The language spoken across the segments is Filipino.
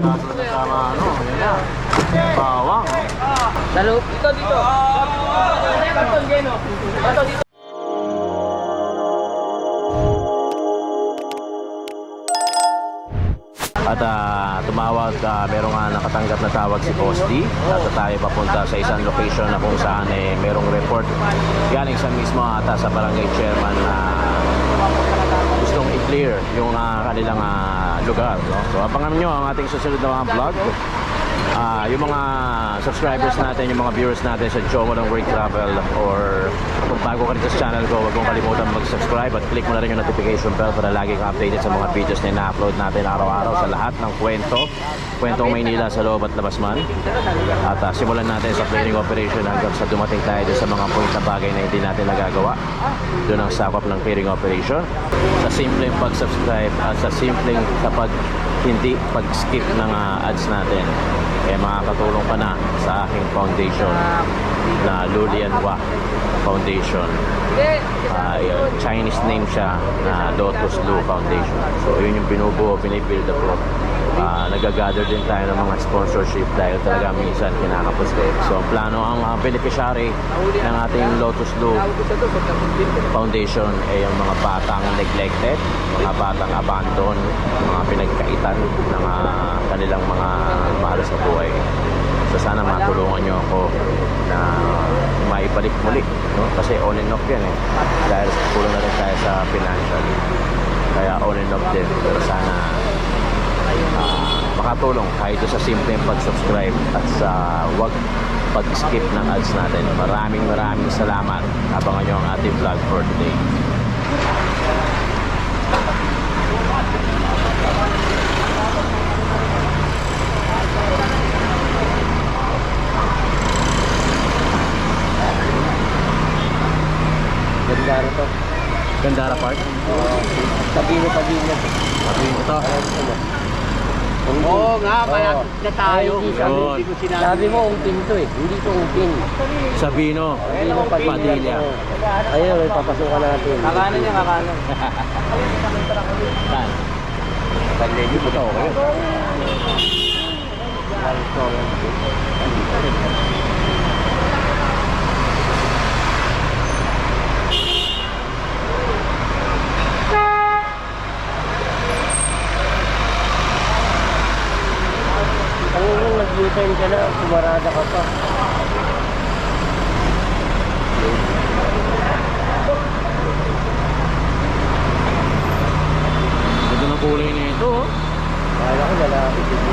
Tapos kasama ano, yun na. Bawang. Dalo. Dito, dito. Dito. At ah, tumawag, uh, merong nga nakatanggap na tawag si Costi. At tayo papunta sa isang location na kung saan eh, merong report galing sa mismo ata sa barangay chairman na gustong i-clear yung ah, kanilang ah, lugar. No? So abangan nyo ang ating susunod na mga vlog. Ah, yung mga subscribers natin, yung mga viewers natin sa Joe Malong Work Travel or kung bago ka dito sa channel ko, huwag mong kalimutan mag-subscribe at click mo na rin yung notification bell para lagi kang updated sa mga videos na ina-upload natin araw-araw sa lahat ng kwento, kwentong Maynila sa loob at labas man. At ah, simulan natin sa clearing operation hanggang sa dumating tayo sa mga point na bagay na hindi natin nagagawa. Doon ang sakop ng clearing operation. Sa simpleng pag-subscribe at sa simpleng kapag hindi pag-skip ng ah, ads natin eh makakatulong ka na sa aking foundation na Lulianwa Foundation. Ah, yun, Chinese name siya na Lotus Lu Foundation. So yun yung binubuo, binibuild up ko. Ah, nagagather din tayo ng mga sponsorship dahil talaga minsan kinakapos kayo. So ang plano, ang ah, beneficiary ng ating Lotus Lu Foundation ay yung mga batang neglected, mga batang abandon, mga pinagkaitan ng ah, kanilang mga mahalas na buhay. So sana matulungan nyo ako na maibalik muli. No? Kasi on and off yan eh. Dahil kulang na rin tayo sa financial. Kaya on and off din. Pero sana ah, makatulong kahit sa simpleng pag-subscribe at sa wag pag-skip ng ads natin. Maraming maraming salamat. Abangan nyo ang ating vlog for today. Ganda na to. Gandara Park. Sabino, sabino. Sabi ito. Oo nga, malapit na tayo. Yun. Sabi mo, ungpin to eh. Hindi to ungpin. Sabino. Sabino, Padilla. Ayun, may papasukan natin. Kakanan niya, kakanan. Saan? Pag-lady mo ito, okay? Ang nag-U-turn ka na, sumarada ka pa. Ganda ng kulay na ito, oh. Kala ko lalaki dito.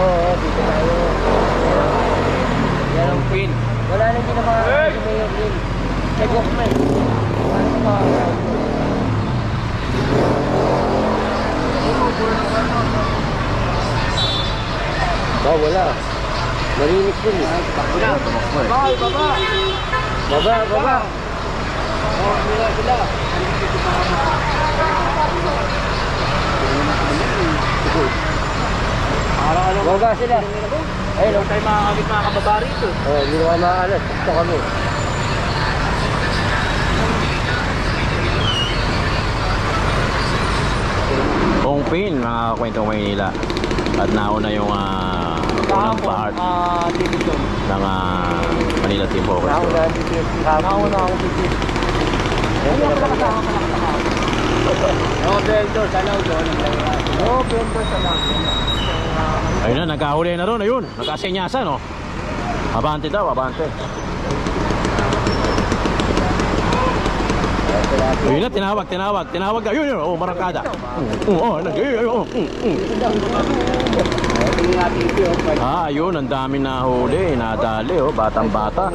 Oo, dito tayo. Yan ang pin. Wala na din naman si Mayor Lin. Kay Walkman. Ano ba? Ba, wala. Marinis dun eh. Takbo na. Bawal, baba. Baba, baba. Oh, sila, sila. Ano, Baba sila. Ayun, Huwag tayo makakabit mga kababa rito. oh, hindi naman maalas. Gusto kami. Kung pin, mga kwentong Maynila. At nauna yung ah, unang part Ah, division. ng ah, Manila Team Focus. Nauna ang kahapon. Nauna ako dito. Ayun. No, Beldo, salaw doon. No, Beldo, salaw. Ayun na, nagkahuli na ron. Ayun, nagkasenyasan, no? Abante daw, abante. Ayun na, tinawag, tinawag, tinawag. Ayun, yun, oh, marangkada. Oo, oh, ayun, ayun, oh, mm, oh. Ah, ayun, ang dami na huli, nadali, oh, batang-bata.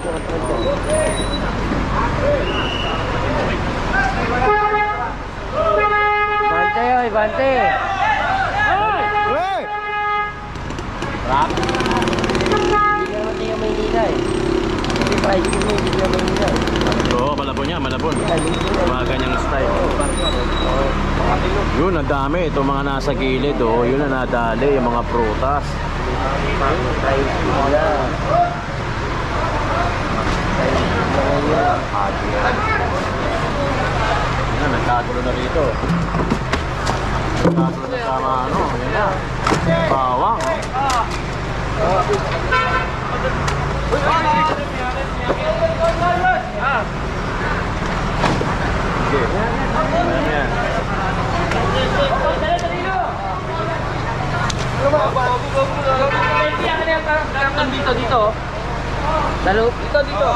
Bante, oy, bante. Hey! Rap. Hindi ka naman tayo Maynila eh. Hindi mo hindi ka Maynila eh. Oo, malabon niya, malabon. Mga ganyang style. Yun, ang dami. Ito mga nasa gilid, oh. Yun na nadali, yung mga prutas. Yan, nagkagulo na rito. Nagkagulo na sa mga ano, yan na. Bawang. Okay. Yan, yan. Dito, dito. Lalo, dito, dito.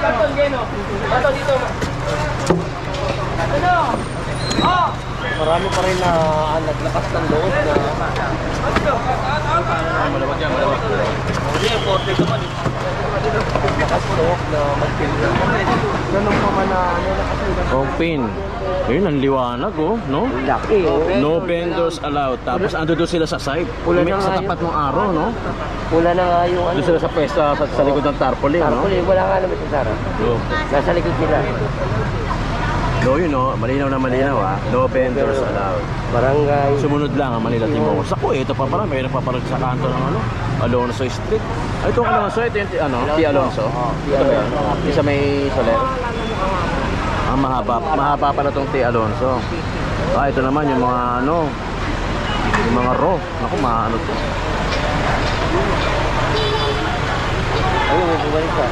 Karton, geno. Karton, dito. Ano? Oh! Marami pa rin na ah, naglakas ng loob na Ah, malawag yan, malawag. Hindi, importe ka pa Lakas loob na magpinda. Ganun pa man na ano na kasi Open. Ayun, ang liwanag oh, no? Laki oh. No vendors allowed. Tapos ando doon sila sa side. May, na sa tapat ng araw, no? Wala na nga yung ano. Doon sila sa pwesto sa, sa likod ng tarpaulin, no? Tarpaulin, wala nga naman sa Sara. So, Nasa likod nila. no, yun, no? Malinaw na malinaw, ah. No vendors allowed. Barangay. Sumunod lang ang Manila Timor. Sa ito pa pala, may nagpaparag sa kanto ng ano, Alonso Street. Ay, itong Alonso, ito yung ti- ano, T. Alonso. Ito? Alonso. Isa may soler. Ah, mahaba, mahaba pala itong T. Alonso. Ah, ito naman yung mga ano, yung mga raw. Naku, maano to. Ayun, may bumalik ka.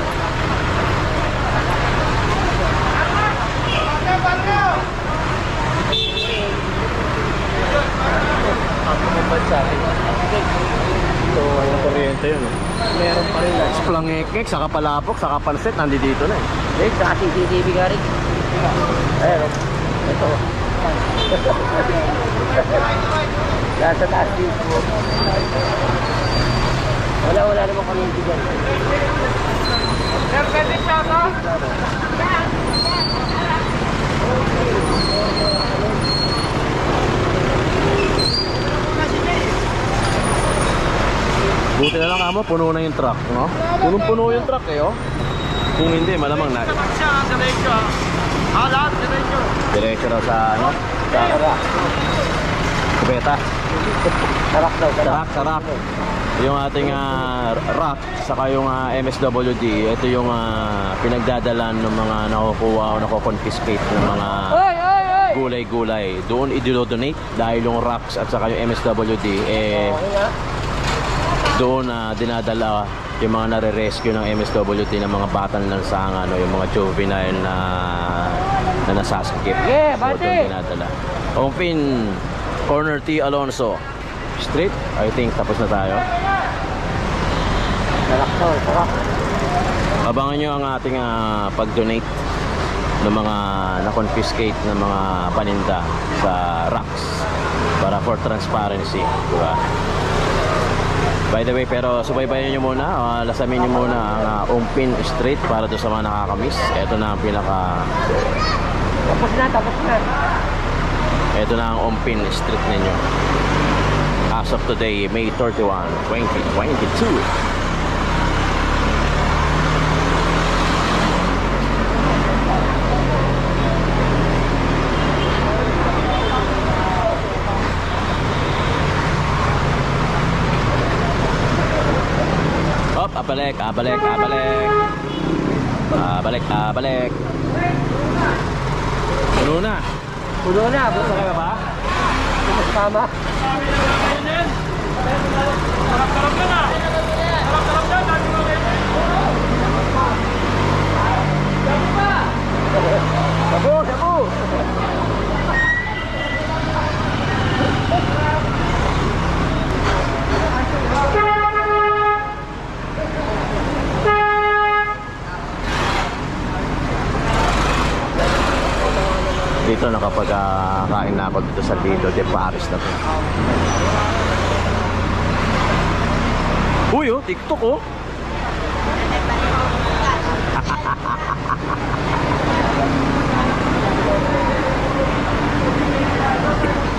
Ito, yung kuryente yun. eh. Meron pa rin na. Splangekek, saka palapok, saka pansit, nandito dito na eh. Eh, sa CCTV ka rin. Ayun. oh. Ito. Nasa taas dito. Wala, wala naman kami dyan. Buti na lang kamo, puno na yung truck, no? Punong-puno yung truck eh, oh. Kung hindi, malamang na. Diretso raw sa, ano? Sa kubeta. Tarak daw. Sarak, sarak. Yung ating ah, rock, saka yung ah, MSWD, ito yung ah, pinagdadalan ng mga nakukuha o nakoconfiscate ng mga gulay-gulay. Doon idinodonate dahil yung rocks at saka yung MSWD, eh. Doon na dinadala yung mga nare-rescue ng MSWT ng mga batang lansangan ano, yung mga juvenile na na nasasakip. Yeah, So, bate! doon dinadala. Open Corner T Alonso Street. I think tapos na tayo. Tarak tarak. Abangan nyo ang ating ah, pag-donate ng mga na-confiscate ng mga paninda sa rocks para for transparency. Diba? By the way, pero subaybayan nyo muna, ah, lasamin nyo muna ang ah, Umpin Street para doon sa mga nakakamiss. Ito na ang pinaka... Tapos na, tapos na. Ito na ang Umpin Street ninyo. As of today, May 31, 2022. Abalik, abalik, abalik. Abalik, abalik. Puno na. Puno na, buto Kaya ba? Tama. Sabu, sabu. dito nakapagkain uh, na ako dito sa Lido de Paris na to. Uy oh, TikTok oh.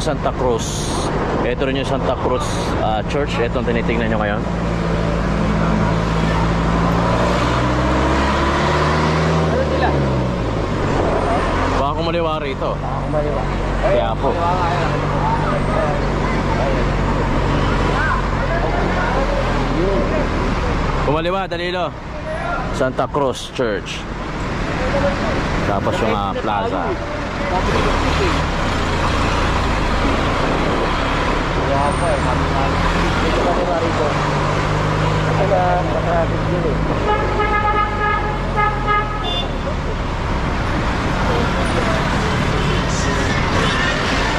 yung Santa Cruz. Ito rin yung Santa Cruz ah, Church. Ito ang tinitingnan nyo ngayon. Ano sila? Baka kumaliwa rito. Ako maliwa. Kaya po. Kumaliwa, Danilo. Santa Cruz Church. Tapos yung ah, plaza. Bakit ito eh? Kaya po eh. Kami nga. Dito kami marito. Kasi na nakarapit yun eh.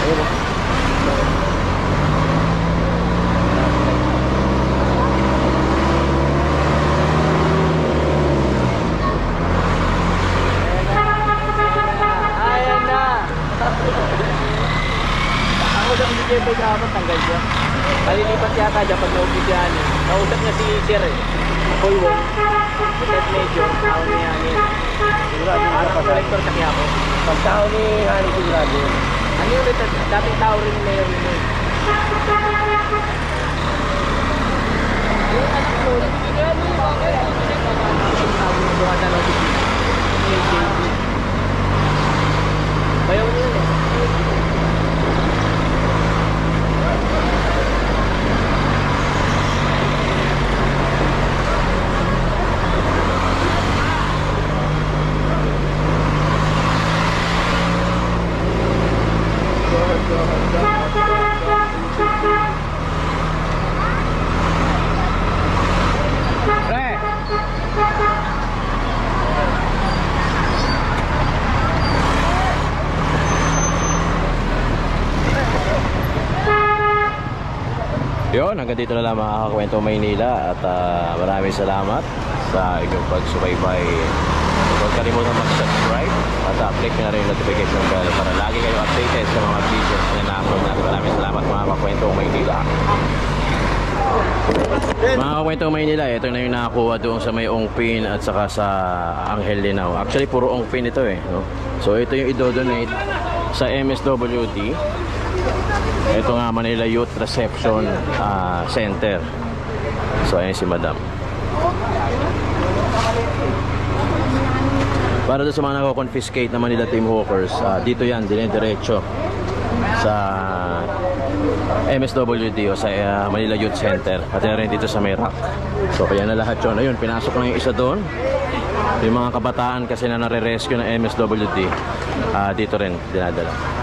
Ayun eh. Ayan na! Ako kayo pagkaman, tanggal siya. Kalilipat yata dyan pag naumpisihan eh. Kausap niya si Sir eh. Paul Wong. Lieutenant Major, tao ni Hangin. Sigurado yung Parang collector sa Quiapo. Pagtao ni Hani sigurado yun. Ano yung lieutenant? Dating tao rin ni Mayor yun. Yung anak mo, ano yung bakit? Yung tawag mo bukas na notice. Ni JB. Bayaw niya yun eh. Pre! Yun, hanggang dito na lang mga kakwento Maynila at ah, maraming salamat sa inyong pagsubaybay. Huwag kalimutan mag-subscribe at uh, click na rin yung notification bell para lagi kayo updated sa mga videos na na-upload natin. Maraming salamat mga kakwento Maynila. Mga kakwento Maynila, ito na yung nakakuha doon sa may Ongpin at saka sa Angel Linaw. Actually, puro Ongpin ito eh. No? So, ito yung idodonate sa MSWD. Ito nga Manila Youth Reception ah, Center. So, ayan si Madam. Para sa mga nako-confiscate na Manila Team Hawkers, ah, dito yan, dinediretso sa MSWD o sa ah, Manila Youth Center at yan rin dito sa Merak. So kaya na lahat yun. Ayun, pinasok na yung isa doon. Yung mga kabataan kasi na nare-rescue ng MSWD, ah, dito rin dinadala.